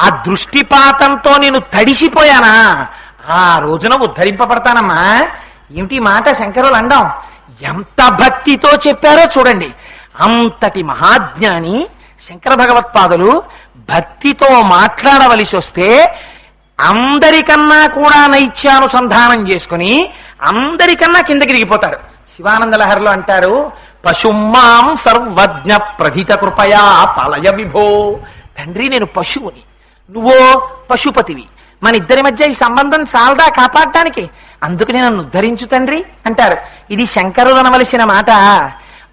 ఆ దృష్టిపాతంతో నేను తడిసిపోయానా? ఆ రోజున ఉద్ధరింపబడతానమ్మా. ఏమిటి మాట శంకరులు అండం ఎంత భక్తితో చెప్పారో చూడండి. అంతటి మహాజ్ఞాని శంకర భగవత్పాదులు భక్తితో మాట్లాడవలసి వస్తే అందరికన్నా కూడా నైత్యానుసంధానం చేసుకుని అందరికన్నా కిందకి దిగిపోతారు. శివానంద లహరిలో అంటారు పశుమాం సర్వజ్ఞ ప్రథిత కృపయా పలయ విభో. తండ్రి నేను పశువుని. నువ్వో పశుపతివి. మన ఇద్దరి మధ్య ఈ సంబంధం సాలదా కాపాడటానికి అందుకని నన్ను ఉద్ధరించు తండ్రి అంటారు. ఇది శంకరులు అనవలసిన మాట.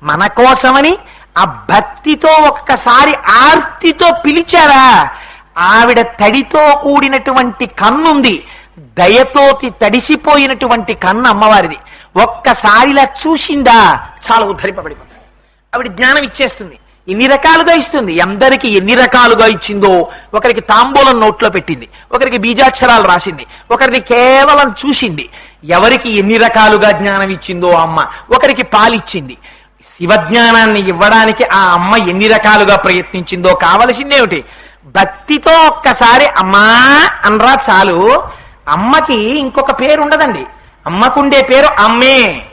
మన కోసమని ఆ భక్తితో ఒక్కసారి ఆర్తితో పిలిచారా? ఆవిడ తడితో కూడినటువంటి కన్నుంది. దయతోటి తడిసిపోయినటువంటి కన్ను అమ్మవారిది. ఒక్కసారిలా చూసిందా చాలా ఉద్ధరింపబడిపోతుంది. ఆవిడ జ్ఞానం ఇచ్చేస్తుంది. ఎన్ని రకాలుగా ఇస్తుంది. అందరికి ఎన్ని రకాలుగా ఇచ్చిందో ఒకరికి తాంబూలం నోట్లో పెట్టింది. ఒకరికి బీజాక్షరాలు రాసింది. ఒకరిని కేవలం చూసింది. ఎవరికి ఎన్ని రకాలుగా జ్ఞానం ఇచ్చిందో అమ్మ. ఒకరికి పాలిచ్చింది. శివజ్ఞానాన్ని ఇవ్వడానికి ఆ అమ్మ ఎన్ని రకాలుగా ప్రయత్నించిందో కావలసిందేమిటి? భక్తితో ఒక్కసారి అమ్మా అనరా చాలు. అమ్మకి ఇంకొక పేరు ఉండదండి అమ్మకుండే పేరు అమ్మే.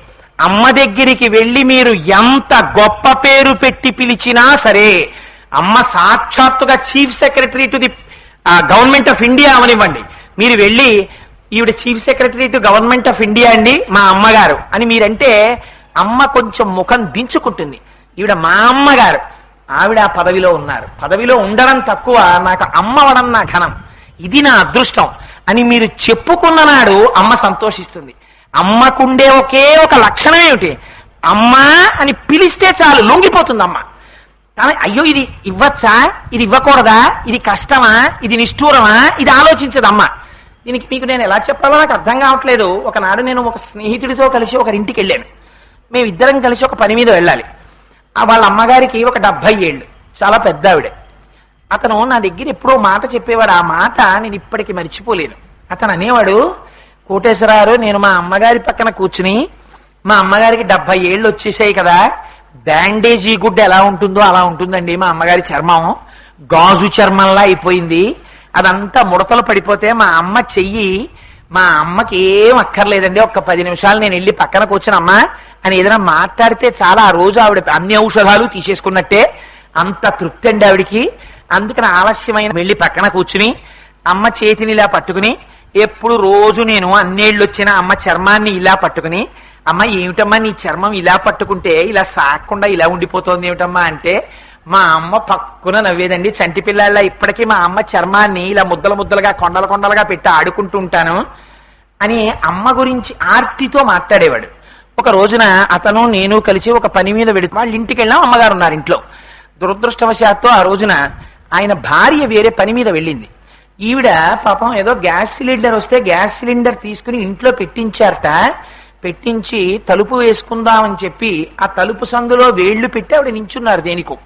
అమ్మ దగ్గరికి వెళ్ళి మీరు ఎంత గొప్ప పేరు పెట్టి పిలిచినా సరే అమ్మ సాక్షాత్తుగా chief secretary to the government of India అవనివ్వండి. మీరు వెళ్ళి ఈవిడ chief secretary to government of India అండి మా అమ్మగారు అని మీరంటే అమ్మ కొంచెం ముఖం దించుకుంటుంది. ఈవిడ మా అమ్మగారు ఆవిడ ఆ పదవిలో ఉన్నారు. పదవిలో ఉండడం తక్కువ నాకు అమ్మవడం నా ఘనం. ఇది నా అదృష్టం అని మీరు చెప్పుకున్న నాడు అమ్మ సంతోషిస్తుంది. అమ్మకుండే ఒకే ఒక లక్షణం ఏమిటి అమ్మా అని పిలిస్తే చాలు లొంగిపోతుంది అమ్మ కానీ అయ్యో ఇది ఇవ్వచ్చా? ఇది ఇవ్వకూడదా? ఇది కష్టమా? ఇది నిష్ఠూరమా? ఇది ఆలోచించదు అమ్మ దీనికి మీకు నేను ఎలా చెప్పాలో నాకు అర్థం కావట్లేదు. ఒకనాడు నేను ఒక స్నేహితుడితో కలిసి ఒకరింటికి వెళ్ళాను. మేమిద్దరం కలిసి ఒక పని మీద వెళ్ళాలి. ఆ వాళ్ళ అమ్మగారికి ఒక డెబ్బై ఏళ్ళు. చాలా పెద్ద ఆవిడ. అతను నా దగ్గర ఎప్పుడో మాట చెప్పేవాడు. ఆ మాట నేను ఇప్పటికి మర్చిపోలేను. అతను అనేవాడు కోటేశ్వరారు నేను మా అమ్మగారి పక్కన కూర్చుని మా అమ్మగారికి డెబ్బై ఏళ్ళు వచ్చేసాయి కదా బ్యాండేజీ గుడ్డ ఎలా ఉంటుందో అలా ఉంటుందండి మా అమ్మగారి చర్మం. గాజు చర్మంలా అయిపోయింది. అదంతా ముడతలు పడిపోతే మా అమ్మ చెయ్యి మా అమ్మకి ఏం అక్కర్లేదండి ఒక్క పది నిమిషాలు నేను వెళ్ళి పక్కన కూర్చుని అమ్మా అని ఏదైనా మాట్లాడితే చాలా ఆ రోజు ఆవిడ అన్ని ఔషధాలు తీసేసుకున్నట్టే అంత తృప్తి అండి ఆవిడికి. అందుకని ఆలస్యమైన వెళ్ళి పక్కన కూర్చుని అమ్మ చేతిని ఇలా పట్టుకుని ఎప్పుడు రోజు నేను అన్నేళ్ళు వచ్చిన అమ్మ చర్మాన్ని ఇలా పట్టుకుని అమ్మ ఏమిటమ్మా నీ చర్మం ఇలా పట్టుకుంటే ఇలా సాకుండా ఇలా ఉండిపోతుంది ఏమిటమ్మా? అంటే మా అమ్మ పక్కున నవ్వేదండి. చంటి పిల్లల ఇప్పటికీ మా అమ్మ చర్మాన్ని ఇలా ముద్దలు ముద్దలుగా కొండలు కొండలుగా పెట్టి ఆడుకుంటూ ఉంటాను అని అమ్మ గురించి ఆర్తితో మాట్లాడేవాడు. ఒక రోజున అతను నేను కలిసి ఒక పని మీద వెళుతూ వాళ్ళ ఇంటికి వెళ్ళాం అమ్మగారు ఉన్నారు ఇంట్లో. దురదృష్టవశాత్తు ఆ రోజున ఆయన భార్య వేరే పని మీద వెళ్ళింది. ఈవిడ పాపం ఏదో గ్యాస్ సిలిండర్ వస్తే గ్యాస్ సిలిండర్ తీసుకుని ఇంట్లో పెట్టించారట. పెట్టించి తలుపు వేసుకుందామని చెప్పి ఆ తలుపు సందులో వేళ్ళు పెట్టి ఆవిడ నించున్నారు దేనికో.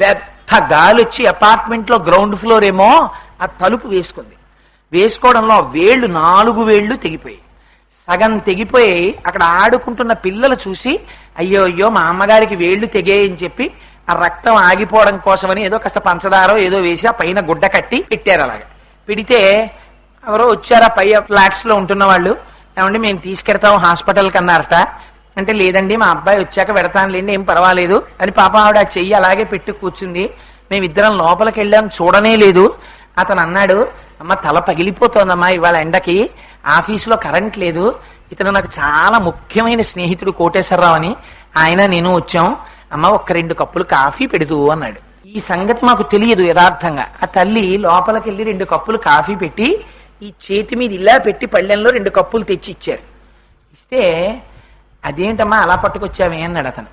పెద్ద గాలి వచ్చి అపార్ట్మెంట్లో గ్రౌండ్ ఫ్లోర్ ఏమో ఆ తలుపు వేసుకుంది. వేసుకోవడంలో వేళ్ళు నాలుగు వేళ్ళు తెగిపోయాయి. సగం తెగిపోయి అక్కడ ఆడుకుంటున్న పిల్లలు చూసి అయ్యో అయ్యో మా అమ్మగారికి వేళ్ళు తెగేయని చెప్పి ఆ రక్తం ఆగిపోవడం కోసమని ఏదో కాస్త పంచదారో ఏదో వేసి ఆ పైన గుడ్డ కట్టి పెట్టారు అలాగా. పెడితే ఎవరో వచ్చారా పై ఫ్లాట్స్లో ఉంటున్న వాళ్ళు? ఏమండి మేము తీసుకెడతాం హాస్పిటల్ కన్నారట. అంటే లేదండి మా అబ్బాయి వచ్చాక పెడతానులేండి ఏం పర్వాలేదు అని పాప ఆవిడ ఆ చెయ్యి అలాగే పెట్టి కూర్చుంది. మేమిద్దరం లోపలికి వెళ్ళాం చూడనే లేదు. అతను అన్నాడు అమ్మ తల పగిలిపోతోందమ్మా ఇవాళ ఎండకి. ఆఫీసులో కరెంట్ లేదు. ఇతను నాకు చాలా ముఖ్యమైన స్నేహితుడు కోటేశ్వరరావు అని. ఆయన నేను వచ్చాం. అమ్మ ఒక్క రెండు కప్పులు కాఫీ పెడుతూ అన్నాడు. ఈ సంగతి మాకు తెలియదు యథార్థంగా. ఆ తల్లి లోపలికి వెళ్ళి రెండు కప్పులు కాఫీ పెట్టి ఈ చేతి మీద ఇలా పెట్టి పళ్ళెంలో రెండు కప్పులు తెచ్చి ఇచ్చారు ఇస్తే అదేంటమ్మా అలా పట్టుకొచ్చావే? అన్నాడు అతను.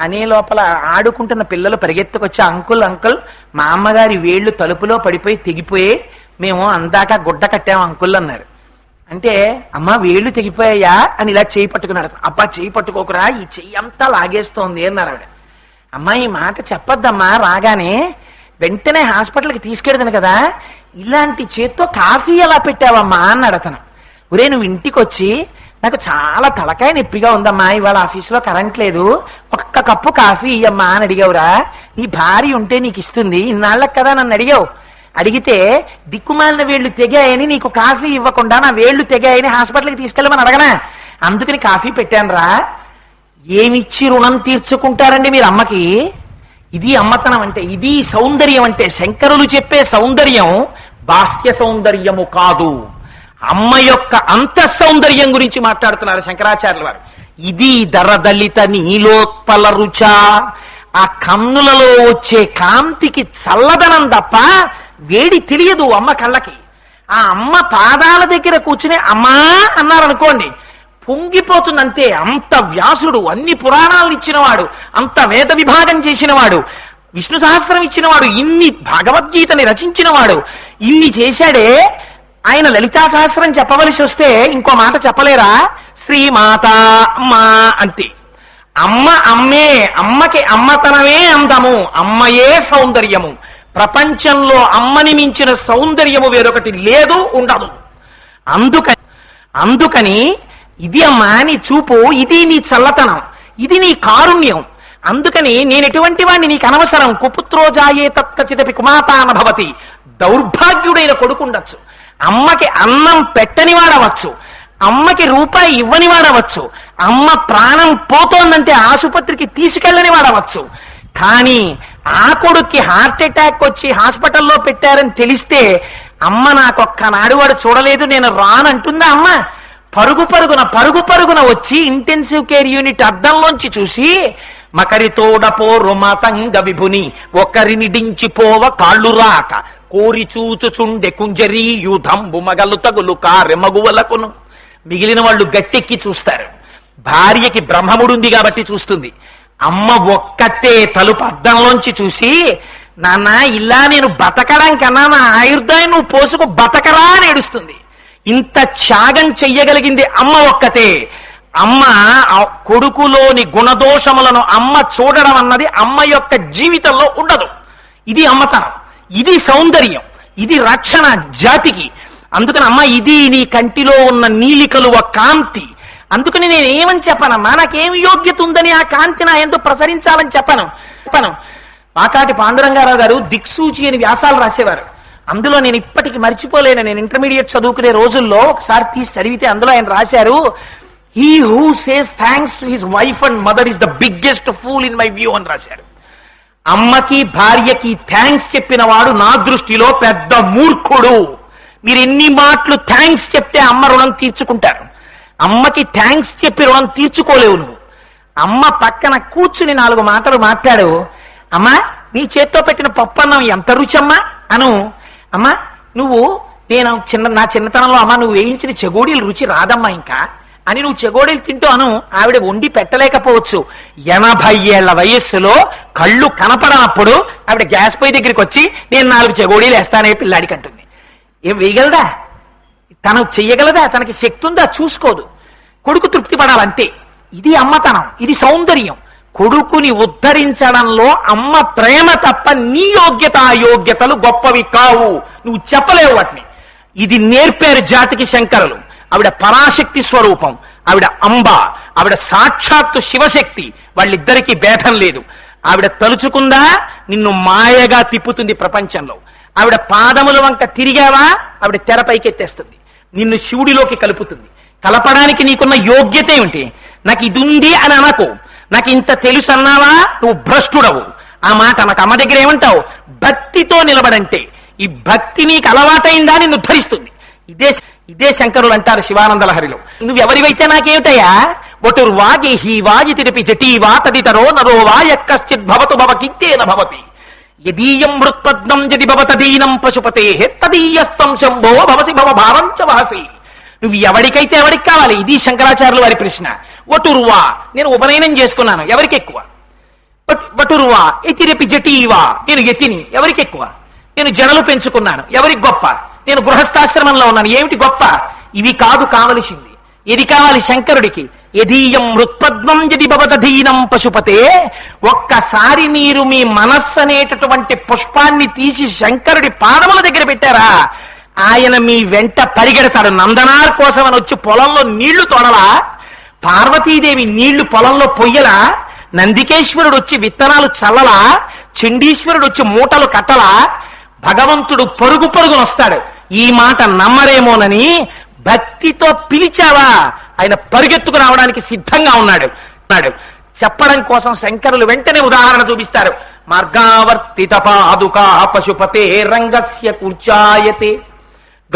అనే లోపల ఆడుకుంటున్న పిల్లలు పరిగెత్తుకొచ్చి అంకుల్ అంకుల్ మా అమ్మగారి వేళ్ళు తలుపులో పడిపోయి తెగిపోయి మేము అందాక గుడ్డ కట్టాము అంకుల్ అన్నారు. అంటే అమ్మ వేళ్ళు తెగిపోయాయా? అని ఇలా చేయి పట్టుకున్నాడు అబ్బా చేయి పట్టుకోకురా ఈ చెయ్యి అంతా లాగేస్తోంది అన్నారు ఆవిడ. అమ్మాయి మాట చెప్పొద్దమ్మా రాగానే వెంటనే హాస్పిటల్కి తీసుకెడతాను కదా. ఇలాంటి చేత్తో కాఫీ ఎలా పెట్టావమ్మా అన్నాడు అతను. ఒరే నువ్వు ఇంటికి వచ్చి నాకు చాలా తలకాయ నొప్పిగా ఉందమ్మా ఇవాళ ఆఫీసులో కరెంట్ లేదు ఒక్క కప్పు కాఫీ ఇయ్యమ్మా అని అడిగావురా. నీ భార్య ఉంటే నీకు ఇస్తుంది ఇన్నాళ్ళకి కదా నన్ను అడిగావు. అడిగితే దిక్కుమాలిన వేళ్ళు తెగాయని నీకు కాఫీ ఇవ్వకుండా నా వేళ్ళు తెగాయని హాస్పిటల్కి తీసుకెళ్ళమని అడగనా? అందుకని కాఫీ పెట్టాను రా ఏమిచ్చి రుణం తీర్చుకుంటారండి మీరు అమ్మకి ఇది అమ్మతనం అంటే ఇది సౌందర్యం అంటే శంకరులు చెప్పే సౌందర్యం బాహ్య సౌందర్యము కాదు. అమ్మ యొక్క అంత సౌందర్యం గురించి మాట్లాడుతున్నారు శంకరాచార్యుల వారు. ఇది దరదలిత నీలోత్పల రుచ. ఆ కన్నులలో వచ్చే కాంతికి చల్లదనం తప్ప వేడి తెలియదు అమ్మ కళ్ళకి. ఆ అమ్మ పాదాల దగ్గర కూర్చుని అమ్మా అన్నారనుకోండి పొంగిపోతుందంతే అంత వ్యాసుడు అన్ని పురాణాలను ఇచ్చినవాడు అంత వేద విభాగం చేసినవాడు విష్ణు సహస్రం ఇచ్చినవాడు ఇన్ని భగవద్గీతని రచించినవాడు ఇన్ని చేశాడే ఆయన లలితా సహస్రం చెప్పవలసి వస్తే ఇంకో మాట చెప్పలేరా? శ్రీమాత అమ్మా అంతే. అమ్మ అమ్మే అమ్మకి అమ్మతనమే అందము అమ్మయే సౌందర్యము. ప్రపంచంలో అమ్మని మించిన సౌందర్యము వేరొకటి లేదు ఉండదు. అందుకని అందుకని ఇది అమ్మా నీ చూపు ఇది నీ చల్లతనం ఇది నీ కారుణ్యం. అందుకని నేను ఎటువంటి వాడిని నీకు అనవసరం కుపుత్రో జాయే కుమాతాన భవతి. దౌర్భాగ్యుడైన కొడుకుండొచ్చు అమ్మకి అన్నం పెట్టని వాడవచ్చు. అమ్మకి రూపాయి ఇవ్వని వాడవచ్చు. అమ్మ ప్రాణం పోతోందంటే ఆసుపత్రికి తీసుకెళ్ళని వాడవచ్చు. కానీ ఆ కొడుక్కి హార్ట్ అటాక్ వచ్చి హాస్పిటల్లో పెట్టారని తెలిస్తే అమ్మ నాకొక్కనాడు వాడు చూడలేదు నేను రానంటుందా అమ్మ? పరుగు పరుగున పరుగు పరుగున వచ్చి ఇంటెన్సివ్ కేర్ యూనిట్ అద్దంలోంచి చూసి మకరితోడపో రుమతంగ విభుని ఒకరిని డించిపోవ కాళ్ళు రాక కోరి చూచుచుండె కుంజరీ యూధంబు మగలు తగులు కారె మగువలకును. మిగిలిన వాళ్ళు గట్టెక్కి చూస్తారు. భార్యకి బ్రహ్మముడుంది కాబట్టి చూస్తుంది. అమ్మ ఒక్కతే తలుపు అద్దంలోంచి చూసి నాన్న ఇలా నేను బతకడం కన్నా నా ఆయుర్దాయం నువ్వు పోసుకు బతకరా అని ఏడుస్తుంది. ఇంత త్యాగం చెయ్యగలిగింది అమ్మ ఒక్కతే. అమ్మ కొడుకులోని గుణదోషములను అమ్మ చూడడం అన్నది అమ్మ యొక్క జీవితంలో ఉండదు. ఇది అమ్మతనం. ఇది సౌందర్యం. ఇది రక్షణ జాతికి. అందుకని అమ్మ ఇది నీ కంటిలో ఉన్న నీలికలువ కాంతి. అందుకని నేను ఏమని చెప్పనమ్మా నాకేం యోగ్యత ఉందని ఆ కాంతి నా ఎంతో ప్రసరించాలని చెప్పను. చెప్పను. పాకాటి పాండురంగారావు గారు దిక్సూచి అని వ్యాసాలు రాసేవారు. అందులో నేను ఇప్పటికి మర్చిపోలేను. నేను ఇంటర్మీడియట్ చదువుకునే రోజుల్లో ఒకసారి తీసి చదివితే అందులో ఆయన రాశారు he who says thanks to his wife and mother is the biggest fool in my view అని రాశారు. అమ్మకి భార్యకి థ్యాంక్స్ చెప్పిన వాడు నా దృష్టిలో పెద్ద మూర్ఖుడు. మీరు ఎన్ని మాటలు థ్యాంక్స్ చెప్తే అమ్మ రుణం తీర్చుకుంటారు. అమ్మకి థ్యాంక్స్ చెప్పి రుణం తీర్చుకోలేవు నువ్వు. అమ్మ పక్కన కూర్చుని నాలుగు మాటలు మాట్లాడు. అమ్మా నీ చేత్తో పెట్టిన పప్పన్నం ఎంత రుచమ్మా అను అమ్మా నువ్వు నేను చిన్న నా చిన్నతనంలో అమ్మా నువ్వు వేయించిన చెగోడీలు రుచి రాదమ్మా ఇంకా. అని నువ్వు చెగోడీలు తింటూ అను ఆవిడ వండి పెట్టలేకపోవచ్చు. ఎనభై ఏళ్ళ వయస్సులో కళ్ళు కనపడనప్పుడు ఆవిడ గ్యాస్ పొయ్యి దగ్గరికి వచ్చి నేను నాలుగు చెగోడీలు వేస్తానే పిల్లాడికి అంటుంది. ఏం వేయగలదా? తను చెయ్యగలదా? తనకి శక్తి ఉందా? చూసుకోదు. కొడుకు తృప్తి పడాలంతే. ఇది అమ్మతనం. ఇది సౌందర్యం. కొడుకుని ఉద్ధరించడంలో అమ్మ ప్రేమ తప్ప నీ యోగ్యత అయోగ్యతలు గొప్పవి కావు. నువ్వు చెప్పలేవు వాటిని. ఇది నేర్పారు జాతికి శంకరులు. ఆవిడ పరాశక్తి స్వరూపం. ఆవిడ అంబ. ఆవిడ సాక్షాత్తు శివశక్తి. వాళ్ళిద్దరికీ భేదం లేదు. ఆవిడ తలుచుకుందా? నిన్ను మాయగా తిప్పుతుంది ప్రపంచంలో. ఆవిడ పాదముల వంక తిరిగావా? ఆవిడ తెరపైకెత్తేస్తుంది. నిన్ను శివుడిలోకి కలుపుతుంది. కలపడానికి నీకున్న యోగ్యత ఏమిటి? నాకు ఇది ఉంది అని అనకు. నాకు ఇంత తెలుసు అన్నావా నువ్వు భ్రష్టుడవు. ఆ మాట నాకు అమ్మ దగ్గర ఏమంటావు? భక్తితో నిలబడంటే. ఈ భక్తి నీకు అలవాటైందా నిన్ను ధరిస్తుంది. ఇదే ఇదే శంకరులు అంటారు శివానందలహరిలో. నువ్వు ఎవరివైతే నాకేమిటయ్యా హీ వాగి తిరిపి జటీ జటీవా తదితరో నరో వా యక్కశ్చిత్ భవతు భవ కింతేన భవతి. యదీయం మృత్పద్మం యది భవతదీనం పశుపతే తదీయస్తం శంభో భవసి భవ భారం చ వహసి. నువ్వు ఎవరికైతే ఎవరికి కావాలి? ఇది శంకరాచార్యుల వారి ప్రశ్న. వటురువా నేను ఉపనయనం చేసుకున్నాను ఎవరికి ఎక్కువ? వటురువా ఎతిరెపి జటీవా నేను ఎతిని ఎవరికి ఎక్కువ? నేను జడలు పెంచుకున్నాను ఎవరికి గొప్ప? నేను గృహస్థాశ్రమంలో ఉన్నాను ఏమిటి గొప్ప? ఇవి కాదు కావలసింది. ఇది కావాలి శంకరుడికి? ఎదీయం మృత్పద్మం యది భవదధీనం పశుపతే. ఒక్కసారి మీరు మీ మనస్సు అనేటటువంటి పుష్పాన్ని తీసి శంకరుడి పాదముల దగ్గర పెట్టారా? ఆయన మీ వెంట పరిగెడతాడు. నందనార్ కోసం అని వచ్చి పొలంలో నీళ్ళు తోడలా? పార్వతీదేవి నీళ్ళు పొలంలో పొయ్యలా? నందికేశ్వరుడు వచ్చి విత్తనాలు చల్లలా? చండీశ్వరుడు వచ్చి మూటలు కట్టలా? భగవంతుడు పరుగు పరుగును వస్తాడు. ఈ మాట నమ్మరేమోనని భక్తితో పిలిచావా? ఆయన పరుగెత్తుకు రావడానికి సిద్ధంగా ఉన్నాడు. ఉన్నాడు. చెప్పడం కోసం శంకరులు వెంటనే ఉదాహరణ చూపిస్తారు. మార్గావర్తిత పాదుకా పశుపతే రంగస్య కూర్చాయతే.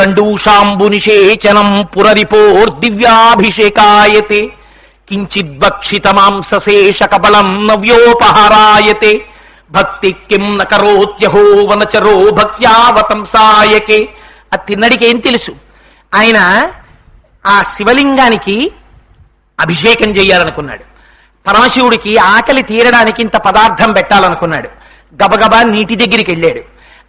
గండూషాంబునిషేచనం పురరిపోర్దివ్యాభిషేకాయతే కించిద్భక్షిత మాంసశేష కబలం నవ్యోపహారాయతే భక్తి కిం న వనచరో భక్త్యావతంసాయకే ఆ తిన్నడికి ఏం తెలుసు? ఆయన ఆ శివలింగానికి అభిషేకం చేయాలనుకున్నాడు. పరమశివుడికి ఆకలి తీరడానికి ఇంత పదార్థం పెట్టాలనుకున్నాడు. గబగబా నీటి దగ్గరికి వెళ్ళాడు.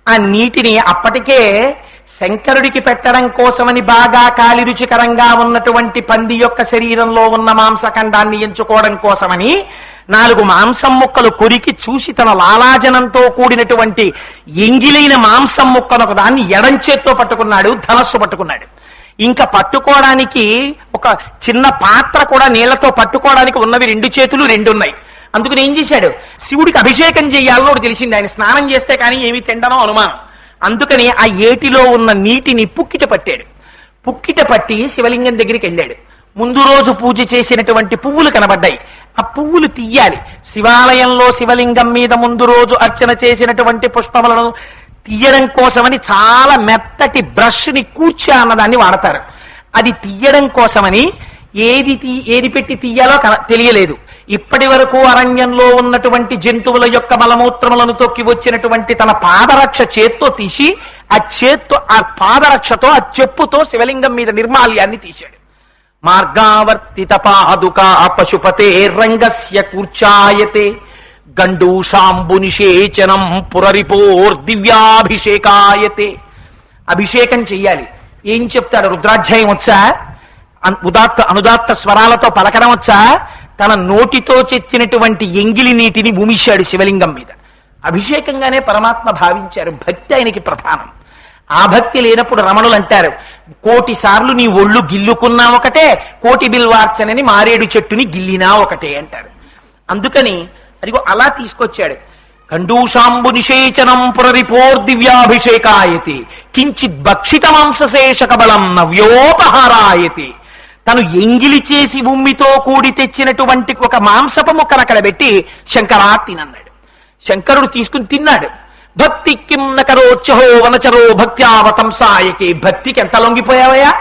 ఆ నీటిని అప్పటికే శంకరుడికి పెట్టడం కోసమని బాగా కాలి రుచికరంగా ఉన్నటువంటి పంది యొక్క శరీరంలో ఉన్న మాంసఖండాన్ని ఎంచుకోవడం కోసమని నాలుగు మాంసం ముక్కలు కొరికి చూసి తన లాలాజనంతో కూడినటువంటి ఎంగిలైన మాంసం ముక్కను ఒక దాన్ని ఎడంచేత్తో పట్టుకున్నాడు ధనస్సు పట్టుకున్నాడు. ఇంకా పట్టుకోవడానికి ఒక చిన్న పాత్ర కూడా నీళ్ళతో పట్టుకోవడానికి ఉన్నవి రెండు చేతులు రెండు ఉన్నాయి అందుకని ఏం చేశాడు? శివుడికి అభిషేకం చేయాలో ఒకటి తెలిసింది. ఆయన స్నానం చేస్తే కానీ ఏమి తిండనో అనుమానం. అందుకని ఆ ఏటిలో ఉన్న నీటిని పుక్కిట పట్టాడు. పుక్కిట పట్టి శివలింగం దగ్గరికి వెళ్ళాడు. ముందు రోజు పూజ చేసినటువంటి పువ్వులు కనబడ్డాయి. ఆ పువ్వులు తీయాలి. శివాలయంలో శివలింగం మీద ముందు రోజు అర్చన చేసినటువంటి పుష్పములను తీయడం కోసమని చాలా మెత్తటి బ్రష్ని కూర్చా అన్నదాన్ని వాడతారు. అది తీయడం కోసమని ఏది తీ ఏది పెట్టి తీయాలో కన- తెలియలేదు. ఇప్పటి వరకు అరణ్యంలో ఉన్నటువంటి జంతువుల యొక్క మలమూత్రములను తొక్కి వచ్చినటువంటి తన పాదరక్ష చేత్తో తీసి ఆ చేత్తో ఆ పాదరక్షతో ఆ చెప్పుతో శివలింగం మీద నిర్మాల్యాన్ని తీశాడు. మార్గావర్తిత పాదుకా పశుపతే రంగస్య కూర్చాయతే. గండూషాంబు నిషేచనం పురరిపోర్ దివ్యాభిషేకాయతే. అభిషేకం చెయ్యాలి. ఏం చెప్తాడు రుద్రాధ్యాయం వచ్చా? ఉదాత్త అనుదాత్త స్వరాలతో పలకడం వచ్చా? తన నోటితో చెచ్చినటువంటి ఎంగిలి నీటిని భూమిశాడు శివలింగం మీద. అభిషేకంగానే పరమాత్మ భావించారు. భక్తి ఆయనకి ప్రధానం. ఆ భక్తి లేనప్పుడు రమణులు అంటారు కోటి సార్లు నీ ఒళ్ళు గిల్లుకున్నా ఒకటే కోటి బిల్వార్చనని మారేడు చెట్టుని గిల్లినా ఒకటే అంటారు. అందుకని అదిగో అలా తీసుకొచ్చాడు. కండూషాంబు నిషేచనం పురరిపోర్ దివ్యాభిషేకాయతి కించిత్ భక్షిత మాంసశేషక బలం నవ్యోపహారాయతి తను ఎంగిలి చేసి ఉమ్మితో కూడి తెచ్చినటువంటి ఒక మాంసపు ముక్కను అక్కడ పెట్టి శంకరా తినన్నాడు. శంకరుడు తీసుకుని తిన్నాడు. భక్తి కిం చహో వనచరో భక్త్యావతంసాయకి. భక్తికి ఎంత లొంగిపోయావయ్యా?